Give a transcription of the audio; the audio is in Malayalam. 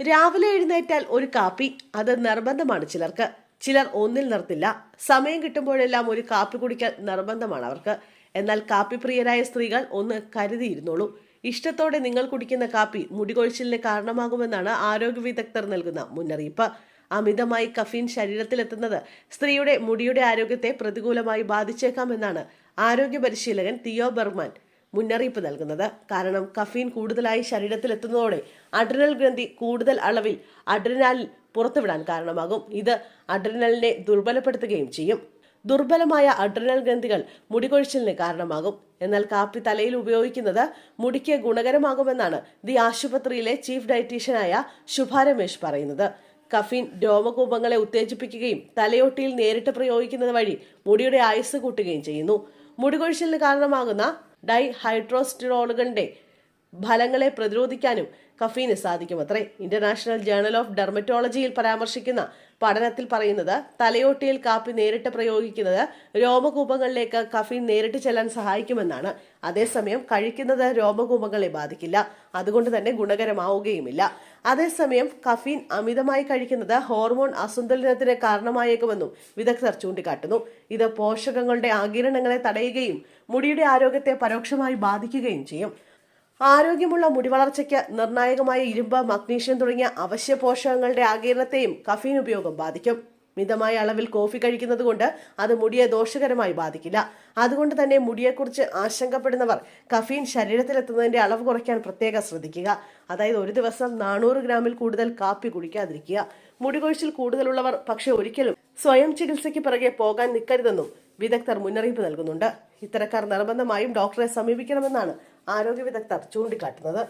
രാവിലെ എഴുന്നേറ്റാൽ ഒരു കാപ്പി അത് നിർബന്ധമാണ് ചിലർക്ക്. ചിലർ ഒന്നിൽ നിർത്തില്ല. സമയം കിട്ടുമ്പോഴെല്ലാം ഒരു കാപ്പി കുടിക്കാൻ നിർബന്ധമാണ് അവർക്ക്. എന്നാൽ കാപ്പി പ്രിയരായ സ്ത്രീകൾ ഒന്ന് കരുതിയിരുന്നോളൂ. ഇഷ്ടത്തോടെ നിങ്ങൾ കുടിക്കുന്ന കാപ്പി മുടികൊഴിച്ചിലിന് കാരണമാകുമെന്നാണ് ആരോഗ്യ വിദഗ്ധർ നൽകുന്ന മുന്നറിയിപ്പ്. അമിതമായി കഫീൻ ശരീരത്തിലെത്തുന്നത് സ്ത്രീയുടെ മുടിയുടെ ആരോഗ്യത്തെ പ്രതികൂലമായി ബാധിച്ചേക്കാമെന്നാണ് ആരോഗ്യ പരിശീലകൻ തിയോ ബർമാൻ മുന്നറിയിപ്പ് നൽകുന്നത്. കാരണം കഫീൻ കൂടുതലായി ശരീരത്തിലെത്തുന്നതോടെ അഡ്രിനൽ ഗ്രന്ഥി കൂടുതൽ അളവിൽ അഡ്രിനാലിൻ പുറത്തുവിടാൻ കാരണമാകും. ഇത് അഡ്രിനലിനെ ദുർബലപ്പെടുത്തുകയും ചെയ്യും. ദുർബലമായ അഡ്രിനൽ ഗ്രന്ഥികൾ മുടികൊഴിച്ചിലിന് കാരണമാകും. എന്നാൽ കാപ്പി തലയിൽ ഉപയോഗിക്കുന്നത് മുടിക്ക് ഗുണകരമാകുമെന്നാണ് ദി ആശുപത്രിയിലെ ചീഫ് ഡയറ്റീഷ്യനായ ശുഭ രമേഷ് പറയുന്നത്. കഫീൻ രോമകൂപങ്ങളെ ഉത്തേജിപ്പിക്കുകയും തലയോട്ടിയിൽ നേരിട്ട് പ്രയോഗിക്കുന്നത് വഴി മുടിയുടെ ആയുസ് കൂട്ടുകയും ചെയ്യുന്നു. മുടികൊഴിച്ചിലിന് കാരണമാകുന്ന ഡൈഹൈഡ്രോസ്റ്റിറോളുകളുടെ ഫലങ്ങളെ പ്രതിരോധിക്കാനും കഫീന് സാധിക്കുമത്രേ. ഇന്റർനാഷണൽ ജേർണൽ ഓഫ് ഡെർമറ്റോളജിയിൽ പരാമർശിക്കുന്ന പഠനത്തിൽ പറയുന്നത് തലയോട്ടിയിൽ കാപ്പി നേരിട്ട് പ്രയോഗിക്കുന്നത് രോമകൂപങ്ങളിലേക്ക് കഫീൻ നേരിട്ട് ചെല്ലാൻ സഹായിക്കുമെന്നാണ്. അതേസമയം കഴിക്കുന്നത് രോമകൂപങ്ങളെ ബാധിക്കില്ല. അതുകൊണ്ട് തന്നെ ഗുണകരമാവുകയുമില്ല. അതേസമയം കഫീൻ അമിതമായി കഴിക്കുന്നത് ഹോർമോൺ അസന്തുലനത്തിന് കാരണമായേക്കുമെന്നും വിദഗ്ധർ ചൂണ്ടിക്കാട്ടുന്നു. ഇത് പോഷകങ്ങളുടെ ആകിരണങ്ങളെ തടയുകയും മുടിയുടെ ആരോഗ്യത്തെ പരോക്ഷമായി ബാധിക്കുകയും ചെയ്യും. ആരോഗ്യമുള്ള മുടിവളർച്ചയ്ക്ക് നിർണായകമായ ഇരുമ്പ് മഗ്നീഷ്യം തുടങ്ങിയ അവശ്യ പോഷകങ്ങളുടെ ആകിരണത്തെയും കഫീൻ ഉപയോഗം ബാധിക്കും. മിതമായ അളവിൽ കോഫി കഴിക്കുന്നത് കൊണ്ട് അത് മുടിയെ ദോഷകരമായി ബാധിക്കില്ല. അതുകൊണ്ട് തന്നെ മുടിയെക്കുറിച്ച് ആശങ്കപ്പെടുന്നവർ കഫീൻ ശരീരത്തിലെത്തുന്നതിന്റെ അളവ് കുറയ്ക്കാൻ പ്രത്യേകം ശ്രദ്ധിക്കുക. അതായത് ഒരു ദിവസം നാനൂറ് ഗ്രാമിൽ കൂടുതൽ കാപ്പി കുടിക്കാതിരിക്കുക. മുടി മുടികൊഴിച്ചിൽ കൂടുതലുള്ളവർ പക്ഷെ ഒരിക്കലും സ്വയം ചികിത്സയ്ക്ക് പിറകെ പോകാൻ നിൽക്കരുതെന്നും വിദഗ്ധർ മുന്നറിയിപ്പ് നൽകുന്നുണ്ട്. ഇത്തരക്കാർ നിർബന്ധമായും ഡോക്ടറെ സമീപിക്കണമെന്നാണ് ആരോഗ്യ വിദഗ്ധർ ചൂണ്ടിക്കാട്ടുന്നത്.